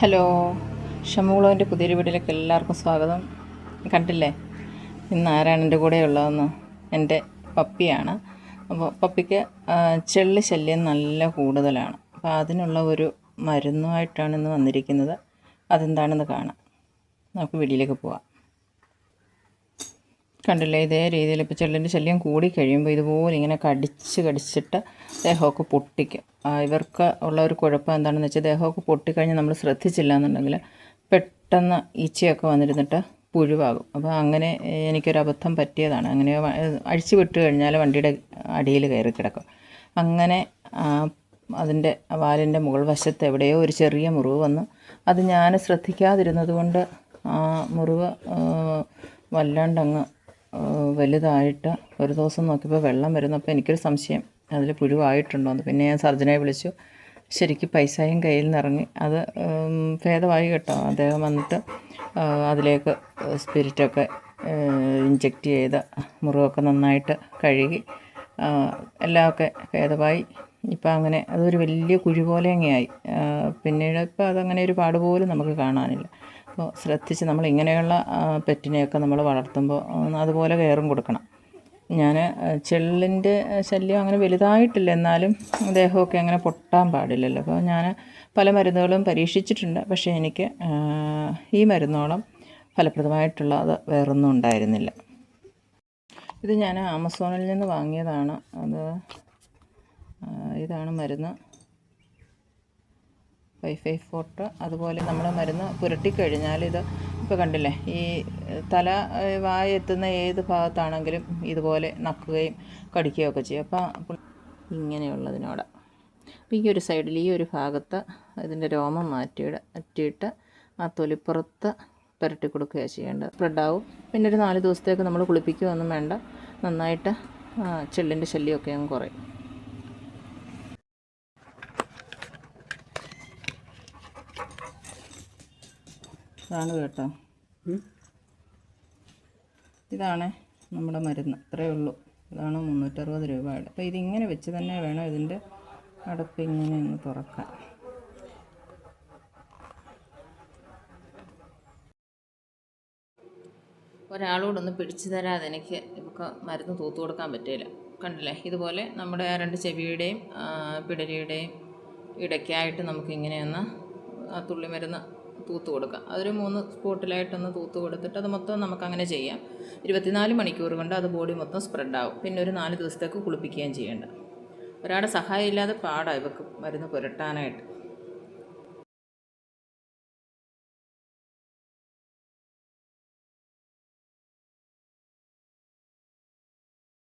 Hello ഷമുകുളവിന്റെ പുതിയൊരു വീട്ടിലേക്ക് എല്ലാവർക്കും സ്വാഗതം. കണ്ടില്ലേ? ഇന്ന് ആരാണ് എന്റെ കൂടെ ഉള്ളതെന്ന്? എന്റെ പപ്പിയാണ്. അപ്പോൾ പപ്പിക്ക് ചെള്ളി ശല്യം നല്ല കൂടുതലാണ്. അപ്പോൾ അതിനുള്ള ഒരു മരുന്നുമായിട്ടാണ് ഇന്ന് വന്നിരിക്കുന്നത്. അതെന്താണെന്ന് കാണാം. നമുക്ക് വീട്ടിലേക്ക് പോവാം. കണ്ടില്ലേ? ഇതേ രീതിയിൽ ഇപ്പോൾ ചെള്ളിന്റെ ശല്യം കൂടി കഴിയുമ്പോൾ ഇതുപോലെ ഇങ്ങനെ കടിച്ച് കടിച്ചിട്ട് ദേഹമൊക്കെ പൊട്ടിക്കും. ഇവർക്ക് ഉള്ള ഒരു കുഴപ്പം എന്താണെന്ന് വെച്ചാൽ ദേഹമൊക്കെ പൊട്ടിക്കഴിഞ്ഞ് നമ്മൾ ശ്രദ്ധിച്ചില്ല എന്നുണ്ടെങ്കിൽ പെട്ടെന്ന് ഈച്ചയൊക്കെ വന്നിരുന്നിട്ട് പുഴുവാകും. അപ്പോൾ അങ്ങനെ എനിക്കൊരു അബദ്ധം പറ്റിയതാണ്. അങ്ങനെ അഴിച്ചു വിട്ട് കഴിഞ്ഞാൽ വണ്ടിയുടെ അടിയിൽ കയറി കിടക്കും. അങ്ങനെ അതിന്റെ വാലിന്റെ മുകൾ വശത്ത് എവിടെയോ ഒരു ചെറിയ മുറിവ് വന്നു അത് ഞാൻ ശ്രദ്ധിക്കാതിരുന്നത് കൊണ്ട് ആ മുറിവ് വല്ലാണ്ടങ്ങ് വലുതായിട്ട് ഒരു ദിവസം നോക്കിയപ്പോൾ വെള്ളം വരുന്നപ്പോൾ എനിക്കൊരു സംശയം. അതിൽ പുഴുവായിട്ടുണ്ടോ എന്ന്. പിന്നെ ഞാൻ സർജനെ വിളിച്ചു. ശരിക്കും പൈസയും കയ്യിൽ നിന്നിറങ്ങി. അത് ഭേദമായി കേട്ടോ. അദ്ദേഹം വന്നിട്ട് അതിലേക്ക് സ്പിരിറ്റൊക്കെ ഇഞ്ചെക്റ്റ് ചെയ്ത് മുറിവൊക്കെ നന്നായിട്ട് കഴുകി എല്ലാമൊക്കെ ഭേദമായി. ഇപ്പം അങ്ങനെ അതൊരു വലിയ കുഴി പോലെ അങ്ങനെയായി ആ, പിന്നീട് ഇപ്പം അതങ്ങനെ ഒരു പാട് പോലും നമുക്ക് കാണാനില്ല. അപ്പോൾ ശ്രദ്ധിച്ച് നമ്മൾ ഇങ്ങനെയുള്ള പെറ്റിനെയൊക്കെ നമ്മൾ വളർത്തുമ്പോൾ അതുപോലെ കെയറും കൊടുക്കണം. ഞാൻ ചെള്ളിന്റെ ശല്യം അങ്ങനെ വലുതായിട്ടില്ല. എന്നാലും ദേഹമൊക്കെ അങ്ങനെ പൊട്ടാൻ പാടില്ലല്ലോ. അപ്പോൾ ഞാൻ പല മരുന്നുകളും പരീക്ഷിച്ചിട്ടുണ്ട്. പക്ഷേ എനിക്ക് ഈ മരുന്നോളം ഫലപ്രദമായിട്ടുള്ള അത് വേറൊന്നും ഉണ്ടായിരുന്നില്ല. ഇത് ഞാൻ ആമസോണിൽ നിന്ന് വാങ്ങിയതാണ്. അത് ഇതാണ് മരുന്ന്. ഫൈവ് ഫോർട്ട് അതുപോലെ നമ്മൾ മരുന്ന് പുരട്ടിക്കഴിഞ്ഞാൽ ഇത് ഇപ്പോൾ കണ്ടില്ലേ ഈ തല വായ എത്തുന്ന ഏത് ഭാഗത്താണെങ്കിലും ഇതുപോലെ നക്കുകയും കടിക്കുകയും ഒക്കെ ചെയ്യും. അപ്പോൾ ഇങ്ങനെയുള്ളതിനോട്. അപ്പോൾ ഈ ഒരു സൈഡിൽ ഈ ഒരു ഭാഗത്ത് ഇതിന്റെ രോമം മാറ്റിയിട മാറ്റിയിട്ട് ആ തൊലിപ്പുറത്ത് പുരട്ടി കൊടുക്കുകയാണ് ചെയ്യേണ്ടത്. സ്പ്രെഡാവും പിന്നെ ഒരു നാല് ദിവസത്തേക്ക് നമ്മൾ കുളിപ്പിക്കുകയൊന്നും വേണ്ട. നന്നായിട്ട് ചെള്ളിന്റെ ശല്യമൊക്കെ അങ്ങ് കുറയും. ഇതാണ് കേട്ടോ. ഇതാണ് നമ്മുടെ മരുന്ന്. ഇത്രയേ ഉള്ളൂ. ഇതാണ് മുന്നൂറ്ററുപത് രൂപയുടെ. അപ്പോൾ ഇതിങ്ങനെ വെച്ച് തന്നെ വേണം ഇതിന്റെ അടപ്പ് ഇങ്ങനെ ഒന്ന് തുറക്കാൻ. ഒരാളോടൊന്ന് പിടിച്ചു തരാതെ എനിക്ക് നമുക്ക് മരുന്ന് തൂത്ത് കൊടുക്കാൻ പറ്റില്ല. കണ്ടില്ലേ? ഇതുപോലെ നമ്മുടെ ആ രണ്ട് ചെവിയുടെയും പിടലിയുടെയും ഇടയ്ക്കായിട്ട് നമുക്കിങ്ങനെയൊന്ന് തുള്ളി മരുന്ന് തൂത്ത് കൊടുക്കുക അതൊരു മൂന്ന് സ്പോട്ടിലായിട്ടൊന്ന് തൂത്ത് കൊടുത്തിട്ട് അത് മൊത്തം നമുക്ക് അങ്ങനെ ചെയ്യാം. ഇരുപത്തിനാല് മണിക്കൂർ കൊണ്ട് അത് ബോഡി മൊത്തം സ്പ്രെഡ് ആവും പിന്നെ ഒരു നാല് ദിവസത്തേക്ക് കുളിപ്പിക്കുകയും ചെയ്യേണ്ട. ഒരാളുടെ സഹായം ഇല്ലാതെ പാടാണ് ഇവക്ക് മരുന്ന് പുരട്ടാനായിട്ട്.